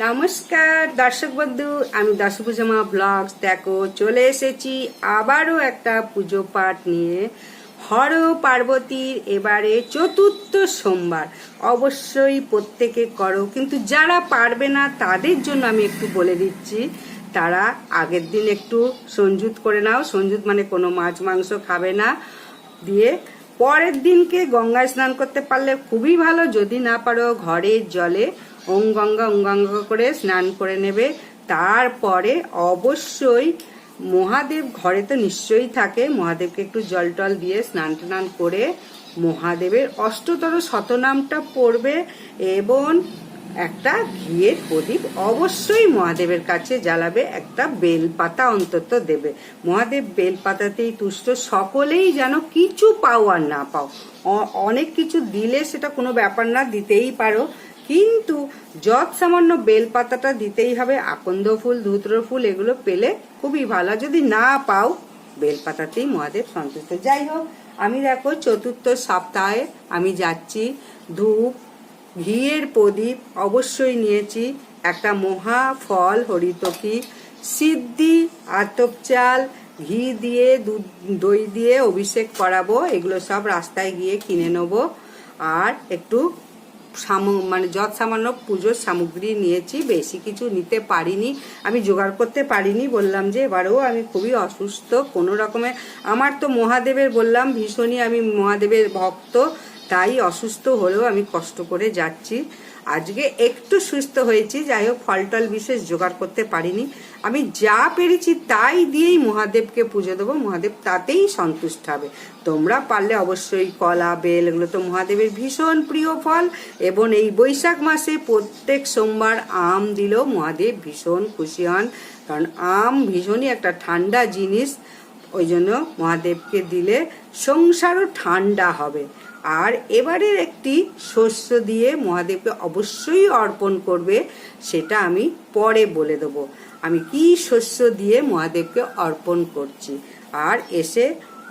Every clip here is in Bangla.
নমস্কার, দর্শক বন্ধু, আমি দশভুজমা ব্লগস। দেখো, চলে এসেছি আবারও একটা পুজো পাঠ নিয়ে। হর পার্বতীর এবারে চতুর্থ সোমবার। অবশ্যই প্রত্যেকে করো, কিন্তু যারা পারবে না, তাদের জন্য আমি একটু বলে দিচ্ছি, তারা আগের দিন একটু সঞ্জুত করে নাও। সঞ্জুত মানে কোনো মাছ মাংস খাবে না। দিয়ে পরের দিনকে গঙ্গায় স্নান করতে পারলে খুবই ভালো। যদি না পারো, ঘরের জলে ওং গঙ্গা গঙ্গা করে স্নান করে নেবে। তারপরে অবশ্যই মহাদেব ঘরে তো নিশ্চয়ই থাকে। মহাদেবকে একটু জল টল দিয়ে স্নান টান করে মহাদেবের অষ্টতর শতনামটা পড়বে এবং একটা ঘিয়ের প্রদীপ অবশ্যই মহাদেবের কাছে জ্বালাবে, একটা বেলপাতা অন্তত দেবে। মহাদেব বেলপাতাতেই তুষ্ট, সকলেই যেন কিছু পাও আর না পাও। অনেক কিছু দিলে সেটা কোনো ব্যাপার না, দিতেই পারো। কিন্তু যত সামান্য বেলপাতাটা দিতেই হবে, আকন্দ ফুল, ধুতর ফুল, এগুলো পেলে খুবই ভালো। যদি না পাও, বেলপাতাতেই মহাদেব সন্তুষ্ট। যাই হোক, আমি দেখো চতুর্থ সপ্তাহে আমি যাচ্ছি, ধূপ, ঘিয়ের প্রদীপ অবশ্যই নিয়েছি, একটা মহা ফল, হরিতকি, সিদ্ধি, আতপ চাল, ঘি দিয়ে, দুধ, দই দিয়ে অভিষেক করাবো, এগুলো সব রাস্তায় গিয়ে কিনে নেব। আর একটু সাম মানে যত সামান্য পুজোর সামগ্রী নিয়েছি, বেশি কিছু নিতে পারিনি, আমি জোগাড় করতে পারিনি, বললাম যে এবারেও আমি খুবই অসুস্থ, কোনো রকমে, আমার তো মহাদেবের বললাম, ভীষণই আমি মহাদেবের ভক্ত, তাই অসুস্থ হলেও আমি কষ্ট করে যাচ্ছি। আজকে একটু সুস্থ হয়েছি, যাই হোক ফল টল বিশেষ জোগাড় করতে পারিনি। আমি যা পেরেছি তাই দিয়েই মহাদেবকে পুজো দেবো, মহাদেব তাতেই সন্তুষ্ট হবে। তোমরা পারলে অবশ্যই কলা, বেল, এগুলো তো মহাদেবের ভীষণ প্রিয় ফল। এবং এই বৈশাখ মাসে প্রত্যেক সোমবার আম দিলেও মহাদেব ভীষণ খুশি হন। কারণ আম ভীষণই একটা ঠান্ডা জিনিস। ওই জন্য মহাদেবকে দিলে সংসারও ঠান্ডা হবে। আর এবারের একটি শস্য দিয়ে মহাদেবকে অবশ্যই অর্পণ করবে, সেটা আমি পরে বলে দেবো। আমি কি শস্য দিয়ে মহাদেবকে অর্পণ করছি? আর এসে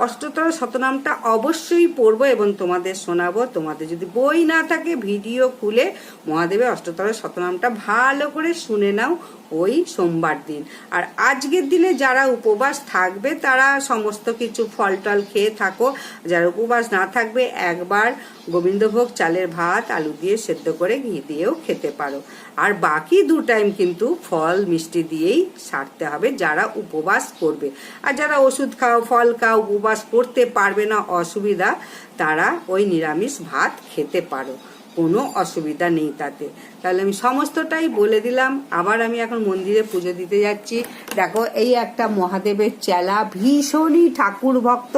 অষ্টতর শতনামটা অবশ্যই পড়ব এবং তোমাদের শোনাবো। তোমাদের যদি বই না থাকে, ভিডিও খুলে মহাদেবের অষ্টতর শতনামটা ভালো করে শুনে নাও। ওই সোমবার দিন। আর আজকের দিনে যারা উপবাস থাকবে, তারা সমস্ত কিছু ফল টল খেয়ে থাকো। যারা উপবাস না থাকবে, একবার গোবিন্দভোগ চালের ভাত, আলু দিয়ে সেদ্ধ করে ঘি দিয়েও খেতে পারো। আর বাকি দু টাইম কিন্তু ফল, মিষ্টি দিয়েই সারতে হবে যারা উপবাস করবে। আর যারা ওষুধ খাও, ফল খাও, উপবাস করতে পারবে না, অসুবিধা, তারা ওই নিরামিষ ভাত খেতে পারো। কোনো অসুবিধা নেই তাতে। তাহলে আমি সমস্তটাই বলে দিলাম। আবার আমি এখন মন্দিরে পুজো দিতে যাচ্ছি। দেখো, এই একটা মহাদেবের চেলা, ভীষণই ঠাকুর ভক্ত।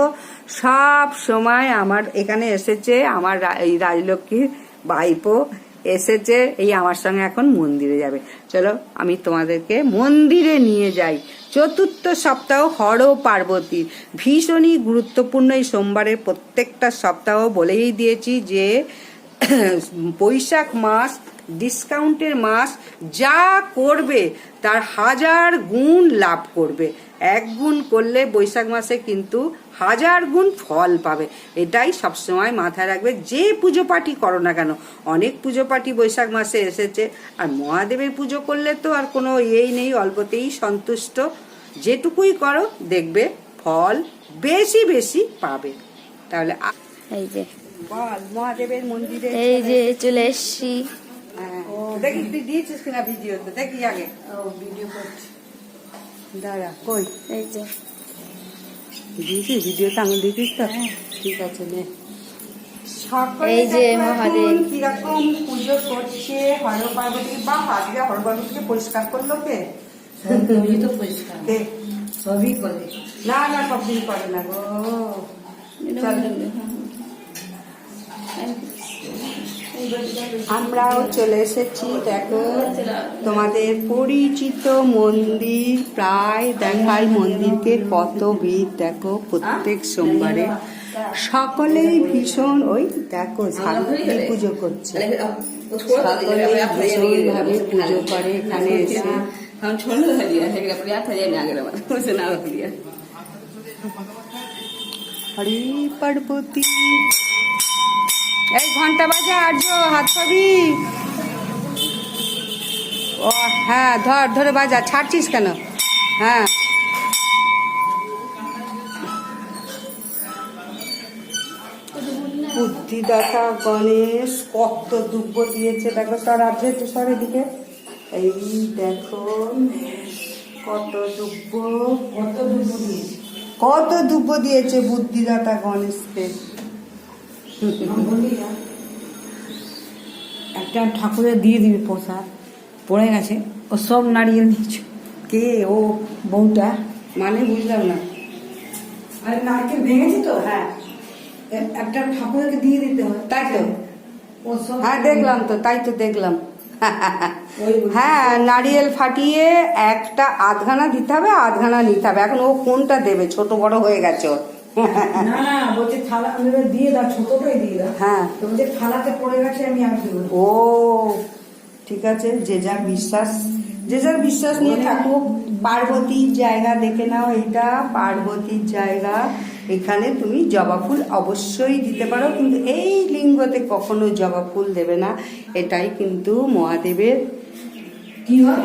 সব সময় আমার এখানে এসেছে, আমার এই রাজলক্ষ্মীর বাইপো এসেছে, এই আমার সঙ্গে এখন মন্দিরে যাবে। চলো, আমি তোমাদেরকে মন্দিরে নিয়ে যাই। চতুর্থ সপ্তাহ হর পার্বতী। ভীষণই গুরুত্বপূর্ণ এই সোমবারের প্রত্যেকটা সপ্তাহ বলেই দিয়েছি যে বৈশাখ মাস ডিসকাউন্টের মাস যা করবে তার হাজার গুণ লাভ করবে। এক গুণ করলে বৈশাখ মাসে কিন্তু হাজার গুণ ফল পাবে। এটাই সবসময় মাথায় রাখবে। যে পুজো পাঠই করো না কেন, অনেক পুজো পাঠই বৈশাখ মাসে এসেছে। আর মহাদেবের পুজো করলে তো আর কোনো ইয়েই নেই, অল্পতেই সন্তুষ্ট। যেটুকুই করো, দেখবে ফল বেশি বেশি পাবে। তাহলে এই যে মহাদেবের মন্দিরে এই যে চলে এসছি। হ্যাঁ। দেখি তুই দিয়েছিস কিনা ভিডিওতে? দেখি আগে। ভিডিও করছি। দাঁড়া কই? এই যে। দিয়েছিস? ভিডিওতে আঙুল দিয়েছিস তো? ঠিক আছে নে। এই যে মহাদেব। কীরকম পুজো করছে হর পার্বতী বা আজকে হর পার্বতীকে পরিষ্কার করল কে? তুমি তো পরিষ্কার। কে? সবই করে। না না সব দিন করে না গো। চল। আমরাও চলে এসেছি। দেখো, তোমাদের পরিচিত মন্দির, প্রায় দেখায় মন্দিরকে কত ভিড় দেখো, প্রত্যেক সোমবারে সকলেই ভীষণ, ওই দেখো ঝাঁকুনি পুজো করছে। সকলে ভীষণভাবে পুজো করে এখানে এসে। হরি পার্বতী এই ঘণ্টা বাজে আর্য হাত পাবি ও হ্যাঁ ধর ধরে বাজা ছাড়ছিস কেন? হ্যাঁ। বুদ্ধিদাতা গণেশ কত দুব্ব দিয়েছে। দেখো সর আছে একটু সরের দিকে এই দেখো কত দুব্ব কত দুব্ব দিয়েছে? কত দুব্ব দিয়েছে বুদ্ধিদাতা গণেশকে। একটা ঠাকুরের দিয়ে দিবি প্রসাদ পড়ে গেছে ও সব নারিয়েল নিয়েছ। কে? ও বউটা? মানে বুঝলাম না। আর নারকেল ভেঙেছি তো? হ্যাঁ। একটা ঠাকুরকে দিয়ে দিতে হয়। তাই তো। হ্যাঁ দেখলাম তো তাই তো দেখলাম। হ্যাঁ নারিয়েল ফাটিয়ে একটা আধখানা দিতে হবে আধখানা নিতে হবে। এখন ও কোনটা দেবে? ছোট বড় হয়ে গেছে ওর। না বলছে থালা আমি দিয়ে দাও ছোটটাই দিয়ে দাও। হ্যাঁ। তো বলছে থালাতে পড়ে গেছে আমি আর দেবো ও ঠিক আছে যে যার বিশ্বাস যে যার বিশ্বাস নিয়ে থাকুক পার্বতীর জায়গা দেখে নাও এটা পার্বতীর জায়গা। এখানে তুমি জবা ফুল অবশ্যই দিতে পারো কিন্তু এই লিঙ্গতে কখনো জবা ফুল দেবে না। এটাই কিন্তু মহাদেবের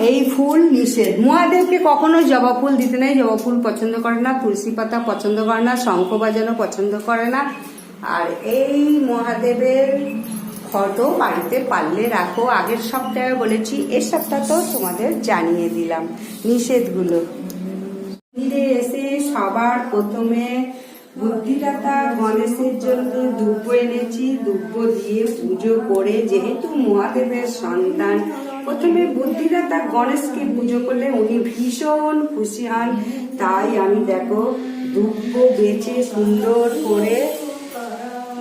এই ফুল নিষেধ। মহাদেবকে কখনো জবা ফুল দিতে নেই। জবা ফুল পছন্দ করে না, তুলসী পাতা পছন্দ করে না, শঙ্খ বাজানো পছন্দ করে না। আর এই মহাদেবের ফটো বাড়িতে পারলে রাখো। আগের সপ্তাহে বলেছি, এ সপ্তাহ তো তোমাদের জানিয়ে দিলাম নিষেধগুলো। মন্দিরে এসে সবার প্রথমে বুদ্ধিদাতা গণেশের জন্য দুব্ব এনেছি। দুব্ব দিয়ে পুজো করে যেহেতু মহাদেবের সন্তান প্রথমে বুদ্ধিরা বুদ্ধিদাতা গণেশকে পুজো করলে উনি ভীষণ খুশি হন। তাই আমি দেখো দুব্ব বেচে সুন্দর করে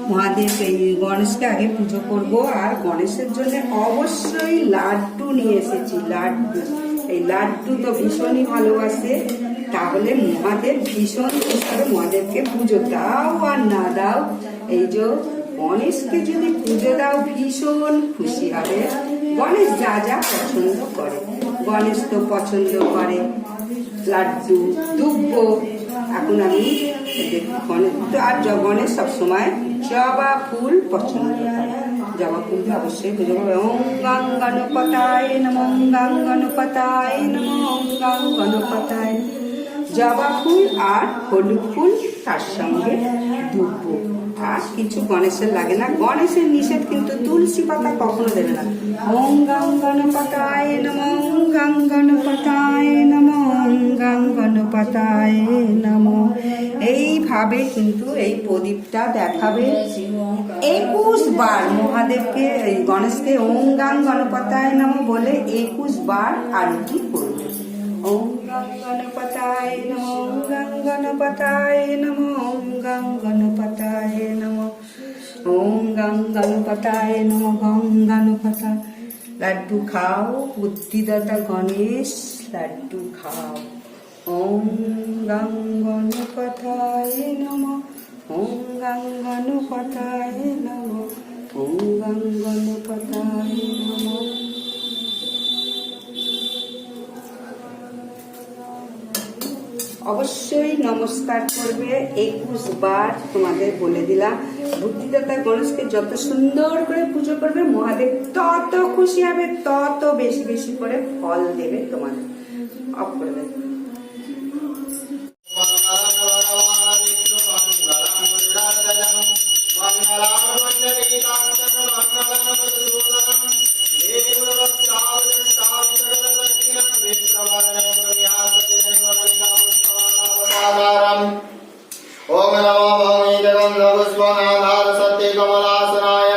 মহাদেব এই গণেশকে আগে পুজো করব। আর গণেশের জন্য অবশ্যই লাড্ডু নিয়ে এসেছি। লাড্ডু, এই লাড্ডু তো ভীষণই ভালোবাসে। তাহলে মহাদেব ভীষণ খুশি মহাদেবকে পুজো দাও আর না দাও, এই যে গণেশকে যদি পুজো দাও, ভীষণ খুশি হবে। গণেশ যা যা পছন্দ করে। গণেশ তো পছন্দ করে। লাড্ডু, দুব্ব। এখন আমি গণেশ তো আর গণেশ সবসময় জবা ফুল পছন্দ করে। জবা ফুল অবশ্যই গাং গণপতায় নম গণপতায় নম গণপতায়। জবা ফুল আর হলুদ ফুল তার সঙ্গে দুব্ব। আর কিছু গণেশের লাগে না। গণেশের নিষেধ কিন্তু তুলসী পাতা কখনো দেবে না। ওম গাং গণপতায় নম, ওম গাং গণপতায় নম, ওম গাং গণপতায় নম। এইভাবে কিন্তু এই প্রদীপটা দেখাবে। একুশ বার মহাদেবকে গণেশকে ওম গাং গণপতায় নম বলে একুশ বার আরতি করবে। গণপতায় নম ওম গাং গণপতায় নম ওম গাং গণপতায় নম ওম গাং গণপতায় নম গং গণপতা লাড্ডু খাও বুদ্ধিদাতা গণেশ লাড্ডু খাও ওম গাং গণপতায় নম ওম গাং গণপতায় নম ওম গাং গণপতায় অবশ্যই নমস্কার করবে, একুশ বার তোমাদের বলে দিলাম। বুদ্ধিদাতা গণেশকে যত সুন্দর করে পুজো করবে, মহাদেব তত খুশি হবে, তত বেশি বেশি করে ফল দেবে তোমাদের। অফ కమలాసనాయ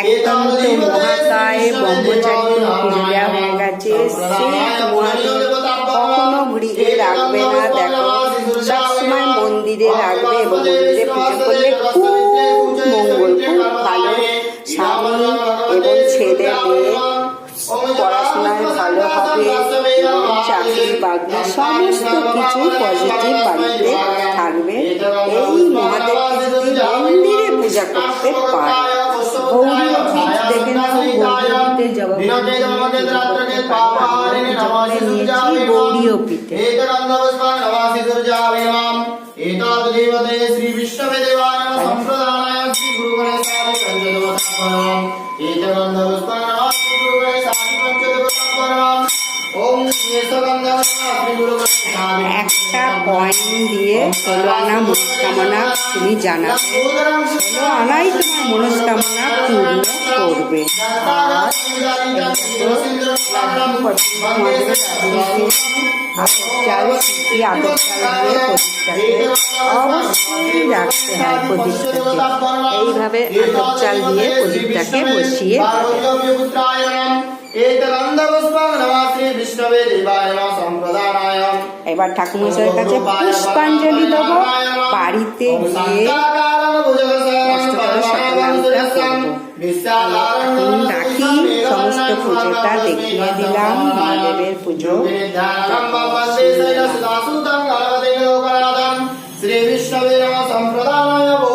একদম তো মহাকায় ব্রহ্মচারী পুজো দেওয়া হয়ে গেছে। সেই মহাদেব কখনো গৃহে রাখবে না দেখো। সবসময় মন্দিরে রাখবে এবং মন্দিরে পুজো করলে খুব মঙ্গল খুব ভালো। স্বামী এবং ছেলে মেয়ে পড়াশোনায় ভালো হবে চাকরি বাকরি সমস্ত কিছু পজিটিভ বাড়িতে থাকবে। এই মহাদেবকে যদি মন্দিরে পূজা করতে পারে গৌরীয় পীঠ দেখে নাও গৌরীয় পীঠে জবাব নিয়েছি একটা পয়েন্ট দিয়ে ষোলো আনা মনস্কামনা তুমি জানাবে। আনাই তোমার মনস্কামনা পূর্ণ করবে। এইভাবে আদর চাল দিয়ে প্রদীপটাকে বসিয়ে এবার ঠাকুমশাইয়ের কাছে পুষ্পাঞ্জলি দেবো। বাড়িতে গিয়ে রাখি সমস্ত পুজোটা দেখিয়ে দিলাম মহাদেবের পুজো। শ্রী বিষ্ণবে সম্প্রদায়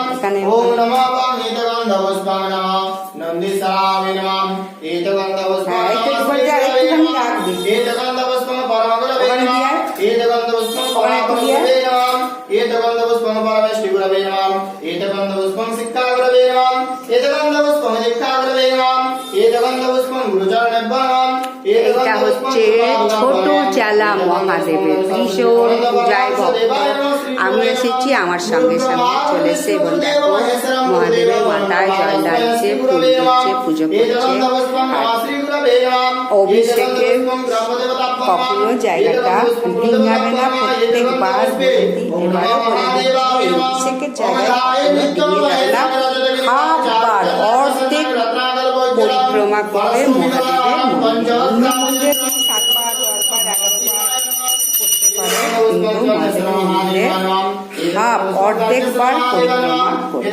అనే ఓం నమః పామేతగంధ పుష్పాయ నమః నందిసామి నమః ఏతగంధ పుష్పాయ ఏతగంధ పుష్పం పరమగురవే నమః. ఏతగంధ పుష్పం పరమగురవే నమః. ఏతగంధ పుష్పం గురుచరణ এটা হচ্ছে ছোট চালা মহাদেবের ভীষণ পূজায় ভক্ত। আমি এসেছি আমার সঙ্গে সঙ্গে চলে এসে এবং দেখো, মহাদেবের মাথায় জল ঢালছে, ফুল দিচ্ছে, পুজো করছে। অভিষেকে কখনো জায়গাটা ডিঙাবে না প্রত্যেকবার এবারও বলে অভিষেকের জায়গায় ডিঙে যাবে না হাফবার অর্ধেক পরিক্রমা করবে মহাদেবের মন্দির অন্য মন্দিরে তুমি সাতবার দশবার এগারোবার করতে পারো। কিন্তু মহাদেবের মন্দিরে হাফ অর্ধেকবার পরিক্রমা করবে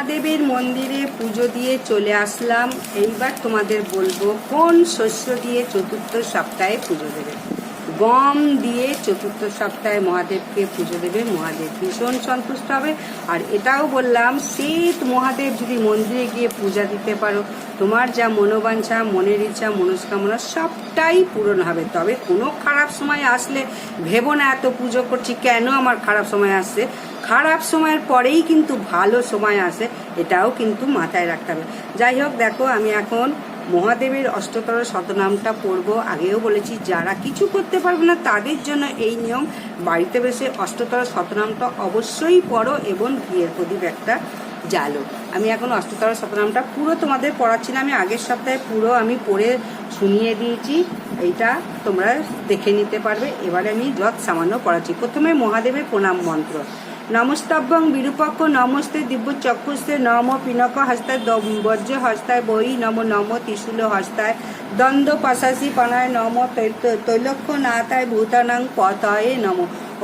মহাদেবের মন্দিরে পুজো দিয়ে চলে আসলাম। এইবার তোমাদের বলব, কোন শস্য দিয়ে চতুর্থ সপ্তাহে পুজো দেবে? গম দিয়ে চতুর্থ সপ্তাহে মহাদেবকে পুজো দেবে। মহাদেব ভীষণ সন্তুষ্ট হবে। আর এটাও বললাম শীত মহাদেব যদি মন্দিরে গিয়ে পূজা দিতে পারো, তোমার যা মনোবাঞ্ছা, মনের ইচ্ছা, মনস্কামনা সবটাই পূরণ হবে। তবে কোনো খারাপ সময় আসলে ভেবো না এত পুজো করছি, কেন আমার খারাপ সময় আসছে? খারাপ সময়ের পরেই কিন্তু ভালো সময় আসে, এটাও কিন্তু মাথায় রাখতে হবে। যাই হোক, দেখো, আমি এখন মহাদেবের অষ্টতর শতনামটা পড়ব। আগেও বলেছি, যারা কিছু করতে পারবে না, তাদের জন্য এই নিয়ম। বাড়িতে বসে অষ্টতর শতনামটা অবশ্যই পড়ো এবং ঘিয়ের প্রদীপ একটা জালো আমি এখন অষ্টতর শতনামটা পুরো তোমাদের পড়াচ্ছি না, আমি আগের সপ্তাহে পুরো আমি পড়ে শুনিয়ে দিয়েছি। এইটা তোমরা দেখে নিতে পারবে। এবারে আমি যত সামান্য পড়াচ্ছি। প্রথমে মহাদেবের প্রণাম মন্ত্র। নমস্তব্যং বিরূপক্ষ নমস্তে দিব্য চক্ষুস্তে নম পিনক হস্তায় বজ্র হস্তায় বই নম নম ত্রিশূল হস্তায় দ্বন্দ্ব পাশাসি পানায় নম তৈলক্ষ নাথায় ভূতানাং পতয়ে নম।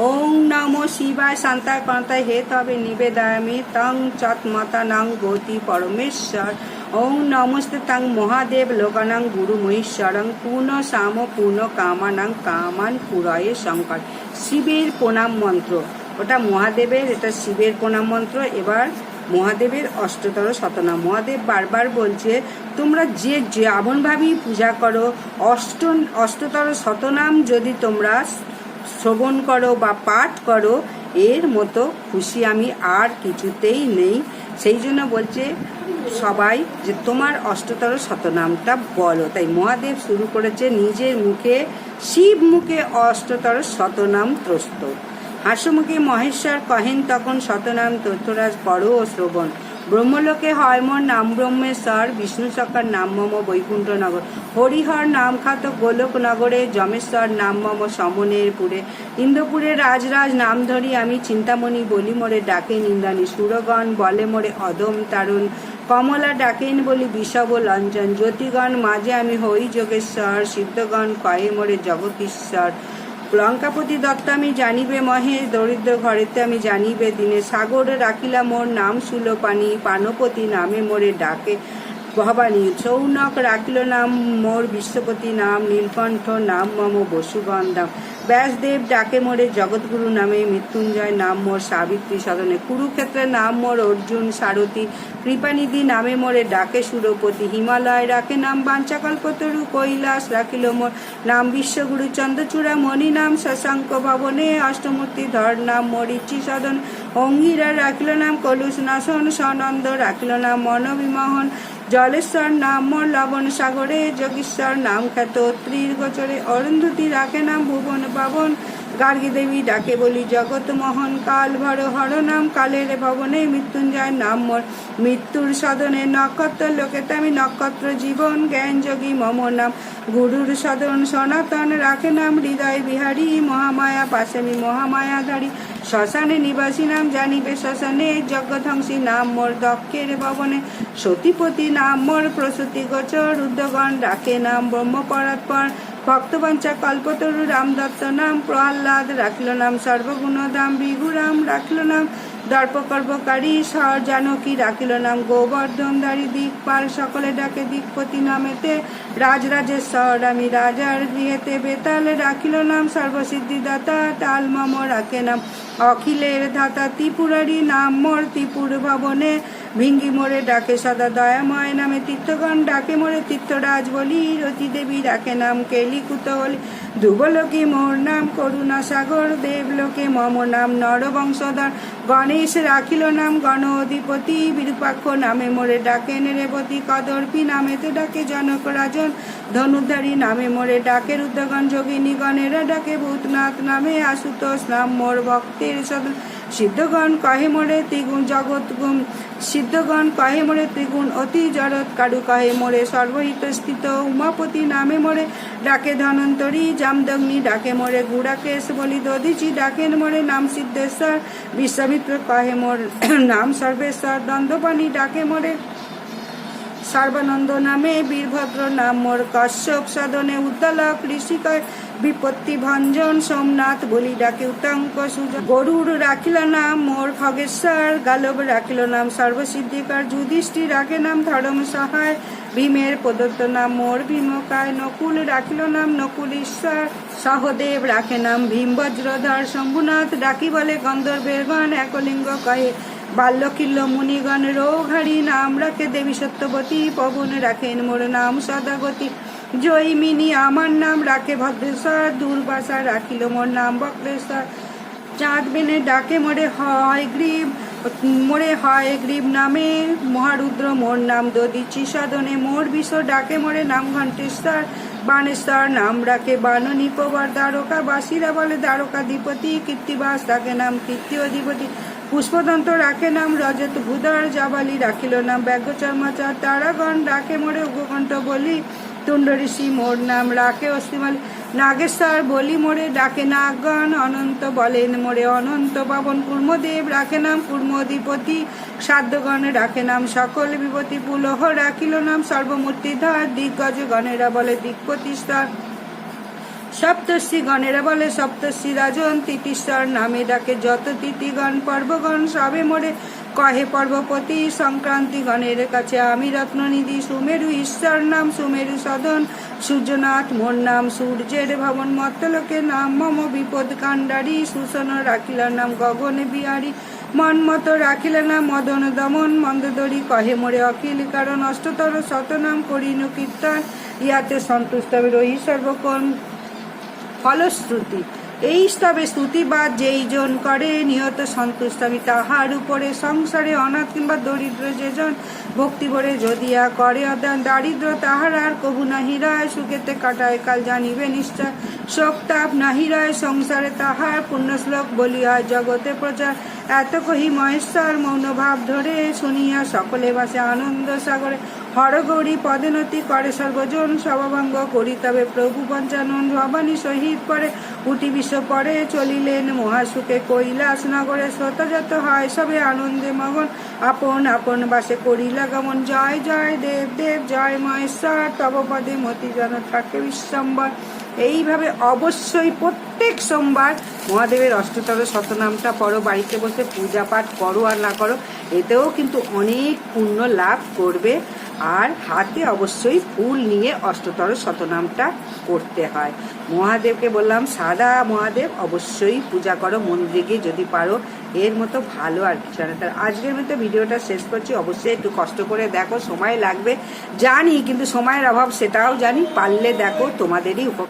ওং নম শিবায় শান্তায় পান্তায় হে তবে নিবেদায়ামি তং চৎমতানাং গতি পরমেশ্বর। ওং নমস্তে তাং মহাদেব লোকানাং গুরু মহেশ্বরং পূর্ণ সাম পূর্ণ কামানাং কামান পুরয়ে শঙ্কর। শিবের প্রণাম মন্ত্র। ওটা মহাদেবের, এটা শিবের প্রণাম মন্ত্র। এবার মহাদেবের অষ্টতর শতনাম মহাদেব বারবার বলছে, তোমরা যে যেমনভাবেই পূজা করো, অষ্ট, অষ্টতর শতনাম যদি তোমরা শ্রবণ করো বা পাঠ করো, এর মতো খুশি আমি আর কিছুতেই নেই। সেই জন্য বলছে সবাই যে, তোমার অষ্টতর শতনামটা বলো। তাই মহাদেব শুরু করেছে নিজের মুখে, শিব মুখে অষ্টতর শতনাম ত্রস্ত। হাস্যমুখে মহেশ্বর কহেন তখন শতনাম তথ্যরাজ করো ও শ্রবণ। ব্রহ্মলোকে হয় মোর নাম ব্রহ্মেশ্বর, বিষ্ণু সকার নাম মম বৈকুণ্ঠ নগর। হরিহর নাম খাত গোলক নগরে, যমেশ্বর নাম মম সমনের পুরে। ইন্দ্রপুরে রাজরাজ নাম ধরি আমি, চিন্তামণি বলি মোরে ডাকে নিন্দানি সুরগণ বলে মোরে অদম তারুণ। কমলা ডাকেন বলি বিষব লঞ্চন। জ্যোতিগণ মাঝে আমি হই যোগেশ্বর। সিদ্ধগণ কয়ে মোরে জগতীশ্বর লঙ্কাপতি দত্ত আমি জানিবে মহে, দরিদ্র ঘরেতে আমি জানিবে দিনে। সাগরে রাখিলা মোর নাম সুলো পানি পানপতি নামে মোরে ডাকে। ভবানী চৌনক রাখিল নাম মোর বিশ্বপতি নাম, নীলকণ্ঠ নাম মম বসুগন্ধাম ব্যাসদেব ডাকে মোরে জগৎগুরু নামে মৃত্যুঞ্জয় নাম মোর সাবিত্রী সদনে। কুরুক্ষেত্রের নাম মোর অর্জুন সারথী। কৃপানিধি নামে মোরে ডাকে সুরপতি। হিমালয় রাখে নাম বাঞ্চাকল্পতরু কৈলাস রাখিল মোর। নাম বিশ্বগুরু চন্দ্রচূড়া মণি নাম শশাঙ্ক ভবনে। অষ্টমূর্তি ধর নাম মোর ইচ্ছি সদন। অঙ্গিরা রাখিল নাম কলুষ নাসন সনন্দ রাখিল নাম মনবিমোহন। জলেশ্বর নাম মোর লবণ সাগরে যোগেশ্বর নাম খ্যাত ত্রির গোচরে অরন্ধতি রাখে নাম ভুবন পাবন গার্গী দেবী ডাকে বলি, জগৎ মোহন, কাল ভর, হর নাম, কালের ভবনে মৃত্যুঞ্জয় নাম মোর। মৃত্যুর সদনে নক্ষত্র লোকেতে আমি নক্ষত্র জীবন জ্ঞান যোগী মম নাম। গুরুর সদন সনাতন রাখে নাম, হৃদয় বিহারী, মহামায়া পাশামি মহামায়াধারী শ্মশানে নিবাসী নাম জানিবে, শ্মশানে যজ্ঞধ্বংসী নাম মোর দক্ষের ভবনে। সতীপতি নাম মোর প্রসূতি গোচর রুদ্রগণ ডাকে নাম ব্রহ্মপরাৎপর। ভক্তবাঞ্চা কল্পতরু রাম দত্ত নাম প্রহ্লাদ রাখিল নাম সর্বগুণধাম বিঘুরাম রাখিল নাম দর্পকর্বকারী স্বর জানকী রাখিল নাম গোবর্ধনধারী দিকপাল সকলে ডাকে দিকপতি নামেতে, রাজরাজেশ্বর আমি রাজার গৃহেতে বেতাল রাখিল নাম সর্বসিদ্ধিদাতা তাল মম রাখে নাম, অখিলের ধাতা ত্রিপুরারি নাম, মোর ত্রিপুর ভবনে ভিঙ্গি মোড়ে ডাকে সদা দয়াময় নামে তীর্থগণ, ডাকে মোড়ে তীর্থরাজ বলি, রতি দেবী ডাকে নাম কেলি কুতহলি ধ্রুবলোকে মোর নাম করুণা সাগর, দেবলোকে মম নাম নরবংশধর। গণেশ রাখিল নাম গণ অধিপতি বিরূপাক্ষ নামে মোরে ডাকেন রেবতী কদর্পী, নামেতে ডাকে জনক রাজন। ধনুধারী নামে মোরে ডাকে রুদ্রগণ, যোগিনী গণেরা ডাকে ভূতনাথ নামে আশুতোষ নাম মোর ভক্তের সদন সিদ্ধগণ কহে মোরে ত্রিগুণ জগৎ গুণ। সিদ্ধগণ কহে মোরে ত্রিগুণ অতি জরৎ কারু কহে মোরে সর্বহিত স্থিত উমাপতি নামে মোরে ডাকে ধনন্তরী। জামদগ্নি ডাকে মোরে গুড়াকেশ বলি। দধিচি ডাকেন মোরে নাম সিদ্ধেশ্বর। বিশ্বামিত্র কহে মোর নাম সর্বেশ্বর। দ্বন্দ্বপাণী ডাকে মোরে সর্বানন্দ নামে বীরভদ্র নাম মোর কশ্যপ সদনে উদ্দালক ঋষিকয় বিপত্তি ভঞ্জন সোমনাথ বলি ডাকে উত্তাঙ্ক সুজ। গরুর রাখিল নাম মোর খগেশ্বর, গালব রাখিল নাম সর্বসিদ্ধিকার যুধিষ্ঠি রাখে নাম ধর্ম সহায়, ভীমের প্রদত্ত নাম মোর ভীমকায়, নকুল রাখিল নাম নকুল ঈশ্বর সহদেব রাখে নাম ভীম বজ্রধর শম্ভুনাথ ডাকি বলে গন্ধর্বের গণ একলিঙ্গ কহে বাল্যকিল্ল মুনিগণ রোঘারি নাম রাখে দেবী সত্যবতী, পবন রাখেন মোর নাম সদাগতি। জয়মিনী আমার নাম রাখে ভদ্রেশ্বর দুর্বাসা রাখিল মোর নাম বক্রেশ্বর। চাঁদ বেনে ডাকে মোরে হয় গ্রীব, মোরে হয় গ্রীব নামে মহারুদ্র, মোর নাম দদিচি সদনে। মোর বিষ ডাকে মোরে নাম ঘণ্টেশ্বর, বানেশ্বর নাম রাখে বাননী দ্বারকা বাসীরা বলে দ্বারকা দ্বিপতি কীর্তিবাস ডাকে নাম কীর্তি অধিপতি। পুষ্পদন্ত রাখে নাম রজত, ভূধর জাবালি রাখিল নাম ব্যাঘ্র চর্মাচার, তারাগণ রাখে মোরে উপকণ্ঠ বলি, তুণ্ড ঋষি মোর নাম রাখে অস্থিমালি, নাগেশ্বর বলি মোরে ডাকে নাগগণ অনন্ত বলেন মোরে অনন্ত পাবন, কুর্মদেব রাখে নাম কুর্মধিপতি, সাধ্যগণ রাখে নাম সকল বিপতি পুলহ রাখিল নাম সর্বমূর্তিধর, দিগ্গজ গণেরা বলে দিকপতিস্তর সপ্তর্ষি গণেরা বলে, সপ্তর্ষি রাজন তিতিশ্বর নামে ডাকে, যত তিথিগণ পর্বগণ সবে মোরে, কহে পর্বপতি সংক্রান্তি গণের কাছে, আমি রত্ননিধি, সুমেরু ঈশ্বর নাম, সুমেরু সদন, সূর্যনাথ মোর নাম, সূর্যের ভবন মত্তলোকে নাম, মম বিপদ কাণ্ডারি, সুসন রাখিলার নাম, গগনে বিহারী মনমত রাখিলে নাম মদন দমন মন্দদরি কহে মোরে অখিল, কারণ অষ্টতর শতনাম করিনু কীর্তন, ইয়াতে সন্তুষ্ট রহি সর্বকর্ম ফলশ্রুতি। এই স্তবে স্তুতিবাদ যেই জন করে, নিহত সন্তুষ্ট আমি তাহার উপরে। সংসারে অনাথ কিংবা দরিদ্র যেজন ভক্তি ভরে যদিয়া করে দারিদ্র, তাহার আর কবু নাহি রায়। সুখেতে কাটায় কাল জানিবে নিশ্চয়, শোক তাপ নাহি রায়। সংসারে তাহার পুণ্যশ্লোক বলিয়া জগতে প্রচার। এত কহি মহেশ্বর, মৌনভাব ধরে শুনিয়া সকলে বাসে আনন্দ সাগরে। হরগৌরী পদোন্নতি করে সর্বজন সভাভঙ্গ করি, তবে প্রভু পঞ্চানন ভবানী সহিত পরে উটি বিশ্ব পরে চলিলেন মহাসুখে কৈলাস নগরে শ্রোতাযত হয় সবে আনন্দে মগন আপন আপন বাসে করিলা গমন, জয় জয় দেব দেব, জয় মহেশ্বর, তব পদে মতি যেন থাকে বিশ্বম্বর। এইভাবে অবশ্যই প্রত্যেক সোমবার মহাদেবের অষ্টতর শতনামটা পড়ো, বাড়িতে বসে পূজা পাঠ করো আর না করো, এতেও কিন্তু অনেক পুণ্য লাভ করবে। আর হাতে অবশ্যই ফুল নিয়ে অষ্টতর শতনামটা করতে হয়। মহাদেবকে বললাম, সাদা মহাদেব, অবশ্যই পূজা করো মন্দিরে গিয়ে যদি পারো, এর মতো ভালো আর কিছু না। তার আজকের মতো ভিডিওটা শেষ করছি। অবশ্যই একটু কষ্ট করে দেখো, সময় লাগবে। জানি, কিন্তু সময়ের অভাব, সেটাও জানি। পারলে দেখো, তোমাদেরই উপ